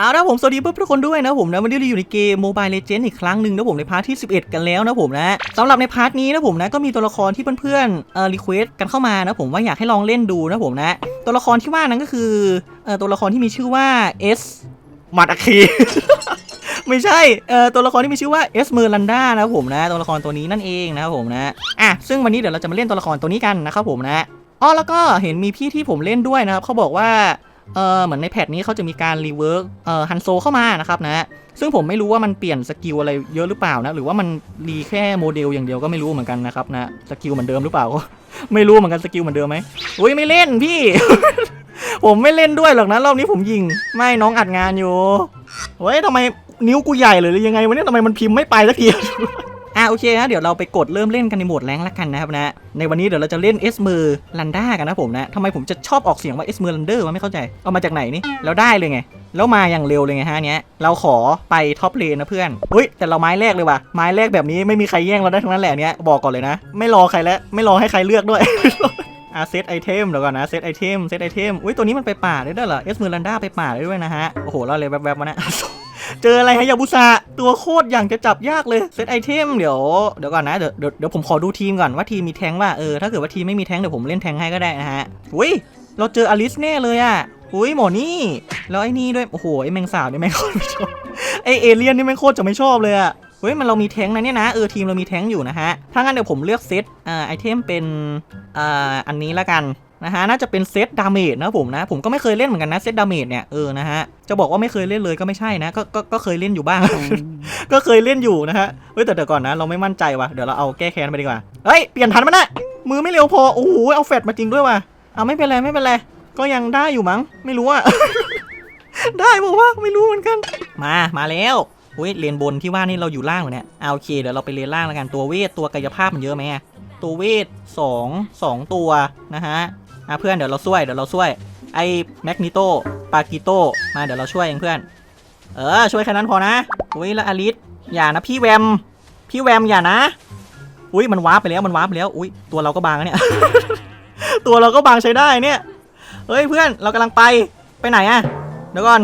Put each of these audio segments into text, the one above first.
เอาละผมสวัสดีเพื่อนทุกคนด้วยนะผมนะวันนี้เราอยู่ในเกม Mobile Legends อีกครั้งหนึ่งนะผมในพาร์ทที่ 11 กันแล้วนะผมนะสำหรับในพาร์ทนี้นะผมนะก็มีตัวละครที่เพื่อนๆเอ่อรีเควสกันเข้ามานะผมว่าอยากให้ลองเล่นดูนะผมนะ ตัวละครที่ว่านั้นก็คือเอ่อตัวละครที่มีชื่อว่า S มัดอะคีไม่ใช่เอ่อตัวละครที่มีชื่อว่าเอสเมอร์ลันดานะผมนะตัวละครตัวนี้นั่นเองนะครับผมนะอะซึ่งวันนี้เดี๋ยวเราจะมาเล่นตัวละครตัวนี้กันนะครับผมนะอ๋อแล้วก็เห็นมีพี่ที่ผมเล่นด้วยนะครับเขาบอกว่า เออเหมือนในแพทนี้เขาจะมีการรีเวิร์กเออฮันโซเข้ามานะครับนะซึ่งผมไม่รู้ว่ามันเปลี่ยนสกิลอะไรเยอะหรือเปล่านะหรือว่ามันรีแค่โมเดลอย่างเดียวก็ไม่รู้เหมือนกันนะครับนะสกิลเหมือนเดิมหรือเปล่า ไม่รู้เหมือนกันสกิลเหมือนเดิมไหมอุ้ยไม่เล่นพี่ ผมไม่เล่นด้วยหรอกนะรอบนี้ผมยิง ไม่น้องอัดงานอยู่เฮ้ยทำไมนิ้วกูใหญ่เลยหรือยังไงวะเนี่ยทำไมมันพิมพ์ไม่ไปสักที อะโอเคนะเดี๋ยวเราไปกดเริ่มเล่นกันในโหมดแรงละกันนะครับนะในวันนี้เดี๋ยวเราจะเล่นเอสเมอร์ลันด้ากันนะผมนะทำไมผมจะชอบออกเสียงว่าเอสเมอร์ลันเดอร์วะไม่เข้าใจเอามาจากไหนนี่แล้วได้เลยไงแล้วมาอย่างเร็วเลยไงฮะเนี้ยเราขอไปท็อปเลนนะเพื่อนเฮ้ยแต่เราไม้แรกเลยว่ะไม้แรกแบบนี้ไม่มีใครแย่งเราได้ทั้งนั้นแหละเนี้ยบอกก่อนเลยนะ ไม่รอใครแล้วไม่รอให้ใครเลือกด้วยอะเซตไอเทมเดี๋ยวก่อนนะเซตไอเทมเซตไอเทมอุ้ยตัวนี้มันไปป่าได้ด้วยเหรอเอสเมอร์ลันด้าไปป่าได้ด้วยนะฮะ โอ้โหเราเลยแวบๆมานะ เจออะไรฮะยาบุซาตัวโคตรอย่างจะจับยากเลยเซตไอเทมเดี๋ยวเดี๋ยวก่อนนะเดี๋ยวเดี๋ยวผมขอดูทีมก่อนว่าทีมมีแทงว่าเออถ้าเกิดว่าทีมไม่มีแทงเดี๋ยวผมเล่นแทงให้ก็ได้นะฮะอุ้ยเราเจออลิสแน่เลยอะอุ้ยหมอนี่แล้วไอ้นี่ด้วยโอ้โหไอ้แมงสาบนี่แม่งโคตรไม่ชอบไอเอเลี่ยนนี่แม่งโคตรจะไม่ชอบเลยอะเฮ้ยมันเรามีแทงนะเนี่ยนะเออทีมเรามีแทงอยู่นะฮะถ้างั้นเดี๋ยวผมเลือกเซตอ่าไอเทมเป็นอ่าอันนี้ละกัน นะฮะน่าจะเป็นเซตดาเมจนะผมนะผมก็ไม่เคยเล่นเหมือนกันนะเซตดาเมจเนี่ยเออนะฮะจะบอกว่าไม่เคยเล่นเลยก็ไม่ใช่นะก็ก็ก็เคยเล่นอยู่บ้าง ก็เคยเล่นอยู่นะฮะเฮ้ยแต่เดี๋ยวก่อนนะ เราไม่มั่นใจว่ะเดี๋ยวเราเอาแก้แค้นไปดีกว่าเฮ้ยเปลี่ยนทันมันนะมือไม่เร็วพอโอ้โหเอาแฟดมาจริงด้วยว่ะเอาไม่เป็นไรไม่เป็นไรก็ยังได้อยู่มั้งไม่รู้อะได้บอกว่าไม่รู้เหมือนกัน มามาแล้วเฮ้ยเลนบนที่ว่านี่เราอยู่ล่างเหรอเนี่ยเอาโอเคเดี๋ยวเราไปเลนล่างแล้วกันตัวเวทตัวกายภาพมันเยอะไหมอะตัวเวทสองสองตัวนะฮะ อะเพื่อนเดี๋ยวเราช่วยเดี๋ยวเราช่วยไอ้แมกนิโตปากิโตมาเดี๋ยวเราช่วยเองเพื่อน เออช่วยแค่นั้นพอนะอุ้ยแล้วอลิสอย่านะพี่แวม พี่แวมอย่านะ อุ้ยมันวาร์ปไปแล้วมันวาร์ปไปแล้วอุ้ยตัวเราก็บางเนี่ย ตัวเราก็บางใช้ได้เนี่ยเฮ้ยเพื่อนเรากำลังไปไปไหนอะเดี๋ยวก่อน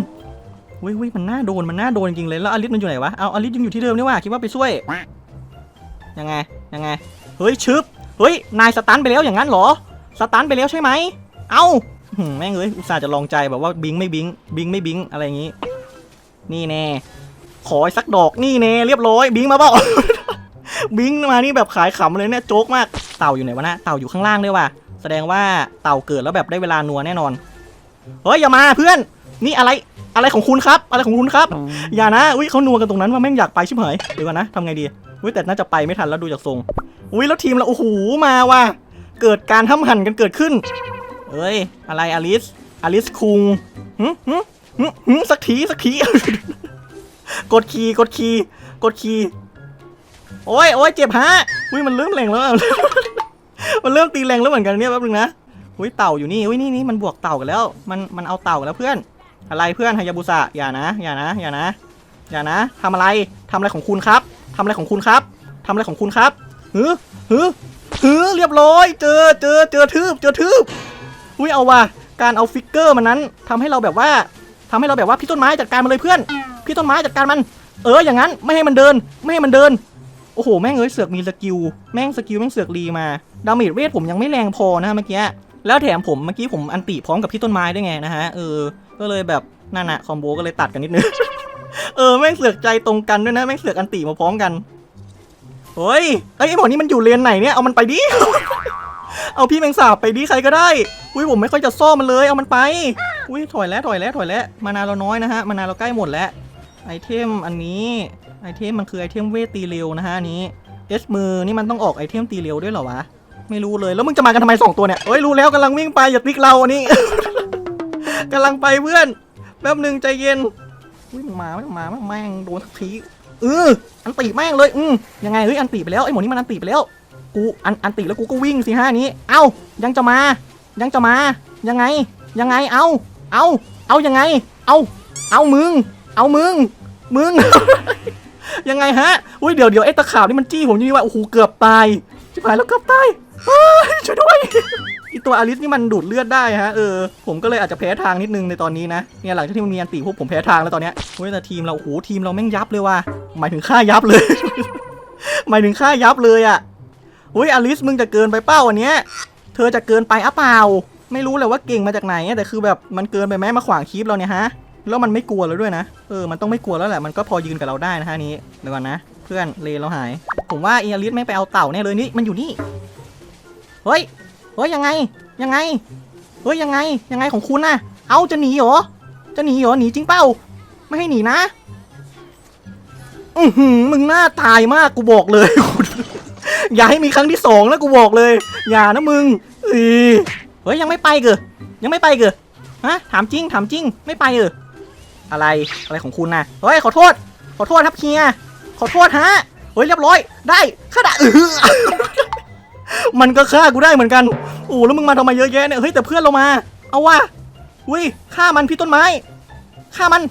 อุ้ยอุ้ยมันน่าโดนมันน่าโดนจริงเลยแล้วอลิสมันอยู่ไหนวะเอาอลิสยังอยู่ที่เดิมนี่ว่าคิดว่าไปช่วยยังไงยังไงเฮ้ยชึบเฮ้ยนายสตันไปแล้วอย่างนั้นเหรอ สตันไปแล้วใช่ไหม เอ้าแม่งเอ้ยอุตส่าห์จะลองใจแบบว่าบิงไม่บิงบิงไม่บิงอะไรอย่างงี้ นี่แน่ ขอสักดอกนี่แน่เรียบร้อย บิงมาเปล่าบิงมานี่แบบขายขำเลยเนี่ยโจ๊กมากเต่าอยู่ไหนวะนะเต่าอยู่ข้างล่างด้วยว่ะแสดงว่าเต่าเกิดแล้วแบบได้เวลานัวแน่นอนเฮ้ยอย่ามาเพื่อน นี่อะไรอะไรของคุณครับ อะไรของคุณครับ อย่านะอุ้ยเขานัวกันตรงนั้นว่าแม่งอยากไปชิบหายเดี๋ยวก่อนนะทำไงดีอุ้ยแต่น่าจะไปไม่ทันแล้วดูจากทรงอุ้ยแล้วทีมเราโอ้โหมาว่ะ เกิดการห้ำหั่นกันเกิดขึ้น เอ้ย อะไรอลิส อลิสคุงหึหึหึหึสักทีสักที กดคีย์กดคีย์กดคีย์โอ้ยโอ้ยเจ็บฮะอุ้ยมันเริ่มแรงแล้ว มันเริ่มตีแรงแล้วเหมือนกันเนี่ยแป๊บนึงนะอุ้ยเต่าอยู่นี่อุ้ยนี่นี่มันบวกเต่ากันแล้ว มันมันเอาเต่ากันแล้วเพื่อน อะไรเพื่อนฮายาบุสะอย่านะ อย่านะ อย่านะ อย่านะทำอะไรทำอะไรของคุณครับทำอะไรของคุณครับทำอะไรของคุณครับหือหือ หือเรียบร้อย เจอเจอเจอทืบเจอทืบอุ้ยเอาว่ะการเอาฟิกเกอร์มันนั้นทำให้เราแบบว่าทำให้เราแบบว่าพี่ต้นไม้จัดการมันเลยเพื่อน พี่ต้นไม้จัดการมัน เอออย่างนั้นไม่ให้มันเดิน ไม่ให้มันเดินโอ้โหแม่งเอ้ยเสือกมีสกิลแม่งสกิลแม่งเสือกรีมาดาเมจเวทผมยังไม่แรงพอนะเมื่อกี้แล้วแถมผมเมื่อกี้ผมอันติพร้อมกับพี่ต้นไม้ด้วยไงนะฮะเออก็เลยแบบนั่นอะคอมโบก็เลยตัดกันนิดนึงเออแม่งเสือกใจตรงกันด้วยนะแม่งเสือกอันติมาพร้อมกัน เฮ้ยไอ้ไอ้หมอนี่มันอยู่เลนไหนเนี่ย เอามันไปดิ เอาพี่แมงสาบไปดิใครก็ได้ อุ้ยผมไม่ค่อยจะซ่อมมันเลย เอามันไป อุ้ยถอยแล้วถอยแล้วถอยแล้ว มานาเราน้อยนะฮะ มานาเราใกล้หมดแล้ว ไอเทมอันนี้ ไอเทมมันคือไอเทมเวทตีเร็วนะฮะนี้ เอสมือนี่มันต้องออกไอเทมตีเร็วด้วยเหรอวะ ไม่รู้เลย แล้วมึงจะมากันทำไมสองตัวเนี่ยเอ้ยรู้แล้วกำลังวิ่งไปอย่าติ๊กเราอันนี้กำลังไปเพื่อน แป๊บหนึ่งใจเย็นอุ้ยมึงมาไม่มาแม่งแม่งโดนสักที เอออันตีแม่งเลย อืมยังไงเฮ้ยอันตีไปแล้วไอ้หมอนี่มันอันตีไปแล้ว กูอันอันตีแล้วกูก็วิ่งสิฮะนี้ เอ้ายังจะมา ยังจะมา ยังไง ยังไง เอาเอาเอายังไง เอาเอามึง เอามึง มึง ยังไงฮะอุ้ยเดี๋ยวเดี๋ยวไอ้ตะขาบนี่มันจี้ผมอยู่นี่ว่าโอ้โหเกือบตายชิบหายแล้วเกือบตายช่วยด้วย อีตัวอลิสนี่มันดูดเลือดได้ฮะเออผมก็เลยอาจจะแพ้ทางนิดนึงในตอนนี้นะเนี่ยหลังจากที่มันมีอันตีพวกผมแพ้ทางแล้วตอนเนี้ยเฮ้ยแต่ทีมเราโอ้โหทีมเราแม่งยับเลยว่ะหมายถึงค่ายับเลย หมายถึงค่ายับเลยอะเฮ้ยอลิสมึงจะเกินไปเป้าอันเนี้ยเธอจะเกินไปอะเปล่า ไม่รู้เลยว่าเก่งมาจากไหนแต่คือแบบมันเกินไปไหมมาขวางคลิปเราเนี่ยฮะแล้วมันไม่กลัวเราด้วยนะ เออ มันต้องไม่กลัวแล้วแหละ มันก็พอยืนกับเราได้นะฮะนี้ เดี๋ยวก่อนนะ เพื่อนเลนเราหาย ผมว่าอีอาริสไม่ไปเอาเต่าแน่เลยนี่ มันอยู่นี่ เฮ้ย เฮ้ยยังไงยังไงเฮ้ยยังไงยังไงของคุณน่ะ เอาจะหนีเหรอจะหนีเหรอหนีจริงเปล่าไม่ให้หนีนะอือหือมึงหน้าตายมากกูบอกเลยอย่าให้มีครั้งที่สองแล้วกูบอกเลย อย่านะมึงเอ้ยเฮ้ยยังไม่ไปเกอยังไม่ไปเกอฮะถามจริงถามจริงไม่ไปเอออะไรอะไรของคุณนะเฮ้ยขอโทษ ขอโทษครับเฮียขอโทษฮะเฮ้ยเรียบร้อย ได้ข้าด่าเออ มันก็ฆ่ากูได้เหมือนกันโอ้แล้วมึงมาทำไมเยอะแยะเนี่ยเฮ้ยแต่เพื่อนเรามา เอาว่ะอุ้ยฆ่ามันพี่ต้นไม้ฆ่ามัน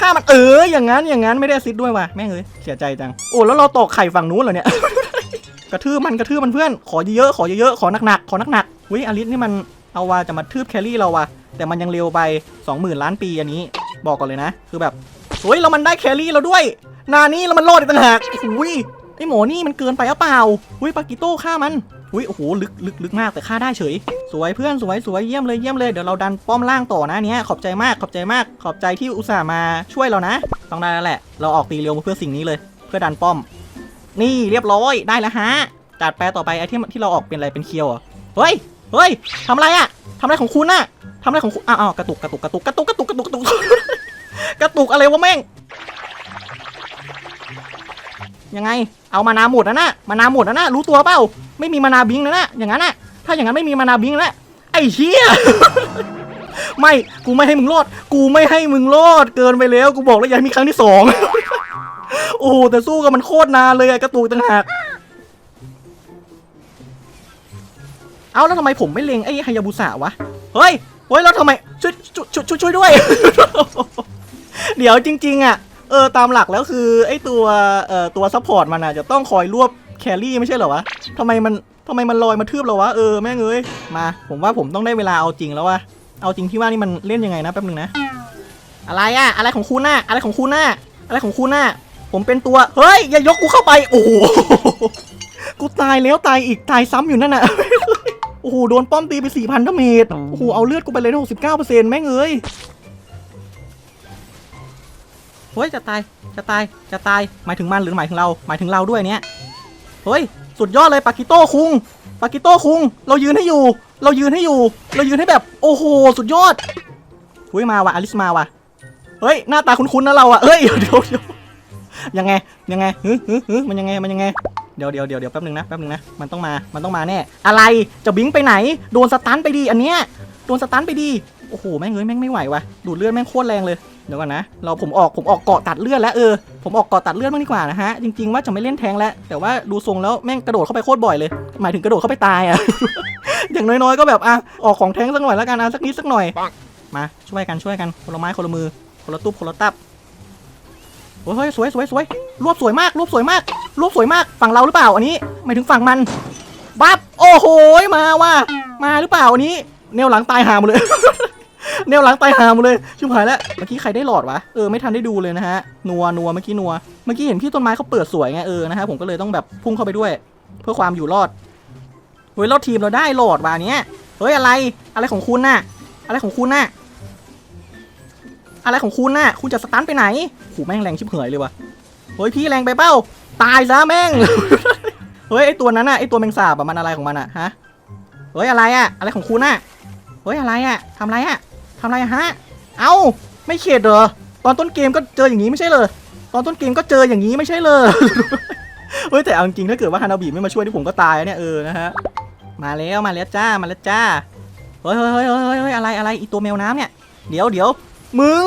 ฆ่ามันเอออย่างนั้นอย่างนั้นไม่ได้ซิดด้วยว่ะแม่งเอ้ยเสียใจจังโอ้แล้วเราตอกไข่ฝั่งนู้นเหรอเนี่ยกระทืบมันกระทืบมันเพื่อน ขอเยอะๆขอเยอะๆขอหนักๆขอหนักๆอุ้ยอลิสนี่มันเอาว่าจะมาทืบแครี่เราว่ะแต่มันยังเร็วไป 20,000 ล้านปีอันนี้ บอกก่อนเลยนะ คือแบบเฮ้ยแล้วมันได้แครี่เราด้วย นานี่แล้วมันรอดอีกต่างหากอุ้ย ไอหมอนี่มันเกินไปหรือเปล่าอุ้ยปากิโต้ฆ่ามันอุ้ยโอ้โหลึกลึกลึกมากแต่ฆ่าได้เฉย สวยเพื่อนสวยสวยเยี่ยมเลยเยี่ยมเลยเดี๋ยวเราดันป้อมล่างต่อนะเนี้ยขอบใจมากขอบใจมาก ขอบใจที่อุตส่าห์มาช่วยเรานะ ต้องได้แล้วแหละ เราออกตีเร็วเพื่อสิ่งนี้เลย เพื่อดันป้อม นี่เรียบร้อยได้แล้วฮะจัดแปลต่อไปไอที่ที่เราออกเป็นอะไรเป็นเคียวเหรอเฮ้ยเฮ้ยทำอะไรอะทำอะไรของคุณน่ะทำอะไรของคุณอ้าวอ้าวกระตุกกระตุกกระตุกกระตุกกระตุกกระตุกกระตุกกระตุกอะไรวะแม่ง ยังไง เอามานาหมดนะน่ะมานาหมดนะน่ะรู้ตัวเปล่า ไม่มีมานาบิงนะน่ะอย่างนั้นน่ะ ถ้าอย่างนั้นไม่มีมานาบิงนะไอ้เชี่ยไม่ กูไม่ให้มึงรอด กูไม่ให้มึงรอด เกินไปแล้ว กูบอกแล้วย่าให้มีครั้งที่สอง โอ้แต่สู้กับมันโคตรนานเลยอะกระตุกต่างหาก เอาแล้วทำไมผมไม่เล็งไอ้ฮายาบุสะวะ เฮ้ย เฮ้ยแล้วทำไมช่วยช่วยช่วยช่วยด้วย เดี๋ยวจริง ๆอะ เออตามหลักแล้วคือไอ้ตัวเอ่อตัวซัพพอร์ตมันอะจะต้องคอยรวบแครี่ไม่ใช่เหรอวะทำไมมันทำไมมันลอยมาทืบเราวะเออแม่งเอ้ยมา ผมว่าผมต้องได้เวลาเอาจริงแล้ววะเอาจริงที่ว่านี่มันเล่นยังไงนะแป๊บนึงนะ อะไรอะอะไรของคุณน่ะอะไรของคุณน่ะอะไรของคุณน่ะผมเป็นตัวเฮ้ยอย่ายกกูเข้าไป โอ้โหกูตายแล้วตายอีกตายซ้ำอยู่นั่นน่ะโอ้โหโดนป้อมตีไปสี่พันดาเมจโอ้โหเอาเลือดกูไปเลยหกสิบเก้าเปอร์เซ็นต์แม่งเอ้ย เฮ้ยจะตายจะตายจะตายหมายถึงมันหรือหมายถึงเราหมายถึงเราด้วยเนี่ยเฮ้ยสุดยอดเลยปากิโต้คุงปากิโต้คุง เรายืนให้อยู่ เรายืนให้อยู่ เรายืนให้แบบโอ้โหสุดยอดเฮ้ยมาว่ะอลิสมาว่ะเฮ้ยหน้าตาคุ้นๆนะเราอะเฮ้ยเดี๋ยวเดี๋ยวยังไงยังไงฮึฮึฮึมันยังไงมันยังไงเดี๋ยวเดี๋ยวเดี๋ยวเดี๋ยวแป๊บนึงนะแป๊บนึงนะมันต้องมามันต้องมาแน่ อะไรจะบิงไปไหน โดนสตันไปดีอันเนี้ยโดนสตันไปดี โอ้โหแม่งเอ้ยแม่งไม่ไหวว่ะดูดเลือดแม่งโคตรแรงเลยเดี๋ยวก่อนนะเราผมออกผมออกเกาะตัดเลือดแล้วเออผมออกเกาะตัดเลือดบ้างดีกว่านะฮะจริงๆว่าจะไม่เล่นแทงแล้วแต่ว่าดูทรงแล้วแม่งกระโดดเข้าไปโคตรบ่อยเลย หมายถึงกระโดดเข้าไปตายอะอย่างน้อยๆก็แบบอะออกของแทงสักหน่อยแล้วกันอะสักนิดสักหน่อยมาช่วยกันช่วยกันคนละไม้คนละมือคนละตุ๊บคนละตับโอ้ยเฮ้ยสวยสวยสวยรวบสวยมากรวบสวยมากรูปสวยมากฝั่งเราหรือเปล่าอันนี้หมายถึงฝั่งมันบับโอ้โหมาว่ะมาหรือเปล่าอันนี้แนวหลังตายหาหมดเลย แนวหลังตายหาหมดเลยชิบหายแล้วเมื่อกี้ใครได้หลอดวะเออไม่ทันได้ดูเลยนะฮะนัวนัวเมื่อกี้นัวเมื่อกี้เห็นพี่ต้นไม้เขาเปิดสวยไงเออนะฮะผมก็เลยต้องแบบพุ่งเข้าไปด้วย เพื่อความอยู่รอดเฮ้ยเราทีมเราได้หลอดว่ะเนี้ยเฮ้ยอะไรอะไรของคุณน่ะ อะไรของคุณน่ะอะไรของคุณน่ะ คุณจะสตันไปไหนขู่แม่งแรงชิบเหยเลยวะเฮ้ยพี่แรงไปเป้า ตายซะแม่ง เฮ้ยไอตัวนั้นน่ะไอตัวแมงสาบมันอะไรของมันอะฮะ เฮ้ยอะไรอะอะไรของคุณน่ะ เฮ้ยอะไรอะทำอะไรอะำอะไรฮะ เอ้า ไม่เข็ดเหรอ ตอนต้นเกมก็เจออย่างนี้ไม่ใช่เลย ตอนต้นเกมก็เจออย่างนี้ไม่ใช่เลยเฮ้ยแต่เอาจริงถ้าเกิดว่าฮานาบิไม่มาช่วยที่ผมก็ตายเนี่ยเออนะฮะ มาแล้วมาแล้วจ้ามาแล้วจ้าเฮ้ยเฮ้ยเฮ้ยเฮ้ยเฮ้ยอะไรอะไรอีตัวแมวน้ำเนี่ย เดี๋ยวเดี๋ยวมึง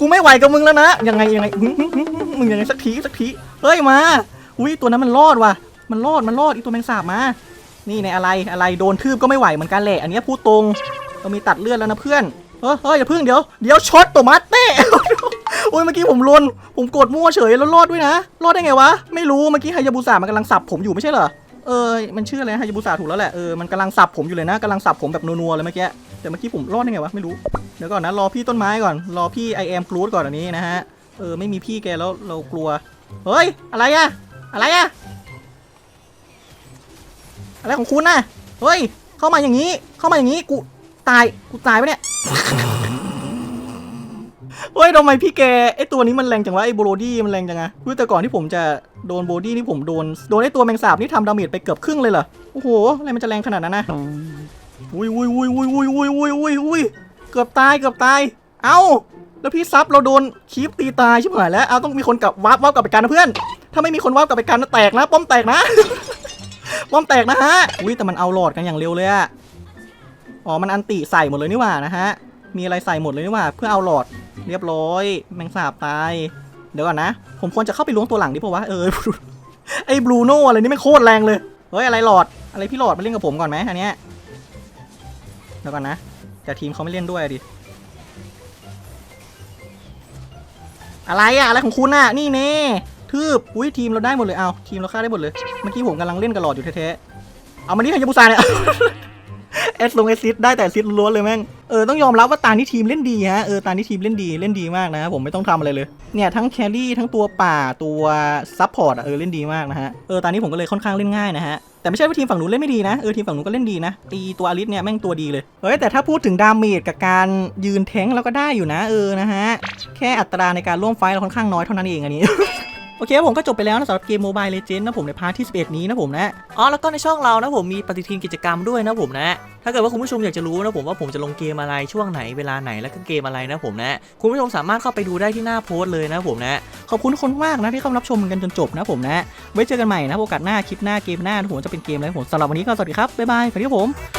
กูไม่ไหวกับมึงแล้วนะ ยังไงยังไง มึงยังไงสักทีสักที เฮ้ยมา อุ้ยตัวนั้นมันรอดว่ะ มันรอดมันรอดอีตัวแมงสาบมา นี่ในอะไรอะไรโดนทืบก็ไม่ไหวเหมือนกันแหละ อันนี้พูดตรงเรามีตัดเลือดแล้วนะเพื่อน เฮ้ยเฮ้ยอย่าเพิ่งเดี๋ยวเดี๋ยวช็อตตัวมัดเต้โอ้ยเมื่อกี้ผมลนผมกดมั่วเฉยแล้วรอดด้วยนะรอดได้ไงวะไม่รู้เมื่อกี้ไฮยาบุสะมันกำลังสับผมอยู่ไม่ใช่เหรอเออมันชื่ออะไรไฮยาบุสาถูกแล้วแหละเออมันกำลังสับผมอยู่เลยนะกำลังสับผมแบบนัวๆเลยเมื่อกี้แต่เมื่อกี้ผมรอดได้ไงวะไม่รู้เดี๋ยวก่อนนะรอพี่ต้นไม้ก่อนรอพี่ไอแอมกรูดก่อนอันนี้นะฮะเออไม่มีพี่แกแล้วเรากลัวเฮ้ยอะไรอะอะไรอะอะไรของคุณน่ะเฮ้ยเข้ามาอย่างนี้เข้ามาอย่างนี้กูตายกูตายปะเนี่ย เฮ้ยทำไมพี่แกไอตัวนี้มันแรงจังวะไอโบโรดี้มันแรงจังอะคือแต่ก่อนที่ผมจะโดนโบดี้นี่ผมโดนโดนไอตัวแมงสาบนี่ทำดาเมจไปเกือบครึ่งเลยเหรอโอ้โหอะไรมันจะแรงขนาดนั้นนะอุ้ยอุ้ยอุ้ยอุ้ยอุ้ยอุ้ยอุ้ยอุ้ยอุ้ยเกือบตายเกือบตาย เอ้า แล้วพี่ซับเราโดนคีปตีตายชิบหายแล้วเอาต้องมีคนกลับวับวับกลับไปกันนะเพื่อน ถ้าไม่มีคนวับกลับไปกันนะแตกนะ ป้อมแตกนะ ป้อมแตกนะฮะอุ้ยแต่มันเอาหลอดกันอย่างเร็วเลยอะ อ๋อ มันอันติใส่หมดเลยนี่หว่านะฮะ มีอะไรใส่หมดเลยนี่หว่า เพื่อเอาหลอด เรียบร้อย แมงสาบตาย เดี๋ยวก่อนนะ ผมควรจะเข้าไปล้วงตัวหลังดิปะวะเออ ไอ้บลูโน่อะไรนี่ไม่โคตรแรงเลย เฮ้ย อะไรหลอด อะไรพี่หลอดมาเล่นกับผมก่อนไหมอันเนี้ย เดี๋ยวก่อนนะ แต่ทีมเขาไม่เล่นด้วยดิ อะไรอะอะไรของคุณอะนี่เน่ทืบอุ้ยทีมเราได้หมดเลย เอาทีมเราฆ่าได้หมดเลย เมื่อกี้ผมกำลังเล่นกับหลอดอยู่แท้ๆ เอามานี่ให้ยาบุซาเนี่ย เอสลงเอสซิดได้แต่ซิดล้วนเลยแม่ง เออต้องยอมรับว่าตานี้ทีมเล่นดีฮะ เออตานี้ทีมเล่นดีเล่นดีมากนะผมไม่ต้องทำอะไรเลย เนี่ยทั้งแครี่ทั้งตัวป่าตัวซับพอร์ตอะเออเล่นดีมากนะฮะ เออตานี้ผมก็เลยค่อนข้างเล่นง่ายนะฮะแต่ไม่ใช่ว่าทีมฝั่งนู้นเล่นไม่ดีนะ เออทีมฝั่งนู้นก็เล่นดีนะ ตีตัวอลิสเนี่ยแม่งตัวดีเลย เฮ้ยแต่ถ้าพูดถึงดาเมจกับการยืนแท้งเราก็ได้อยู่นะเออนะฮะ แค่อัตราในการร่วมไฟท์เราค่อนข้างน้อยเท่านั้นเองอันนี้ โอเคผมก็จบไปแล้วนะสำหรับเกม Mobile Legends นะผมในพาร์ทที่ 11 นี้นะผมนะอ๋อแล้วก็ในช่องเรานะผมมีปฏิทินกิจกรรมด้วยนะผมนะถ้าเกิดว่าคุณผู้ชมอยากจะรู้นะผมว่าผมจะลงเกมอะไรช่วงไหนเวลาไหนแล้วก็เกมอะไรนะผมนะคุณผู้ชมสามารถเข้าไปดูได้ที่หน้าโพสต์เลยนะผมนะขอบคุณคนมากนะที่เข้ารับชมกันจนจบนะผมนะไว้เจอกันใหม่นะโอกาสหน้าคลิปหน้าเกมหน้านะผมจะเป็นเกมอะไรผมสำหรับวันนี้ก็สวัสดีครับบ๊ายบายสวัสดีครับผม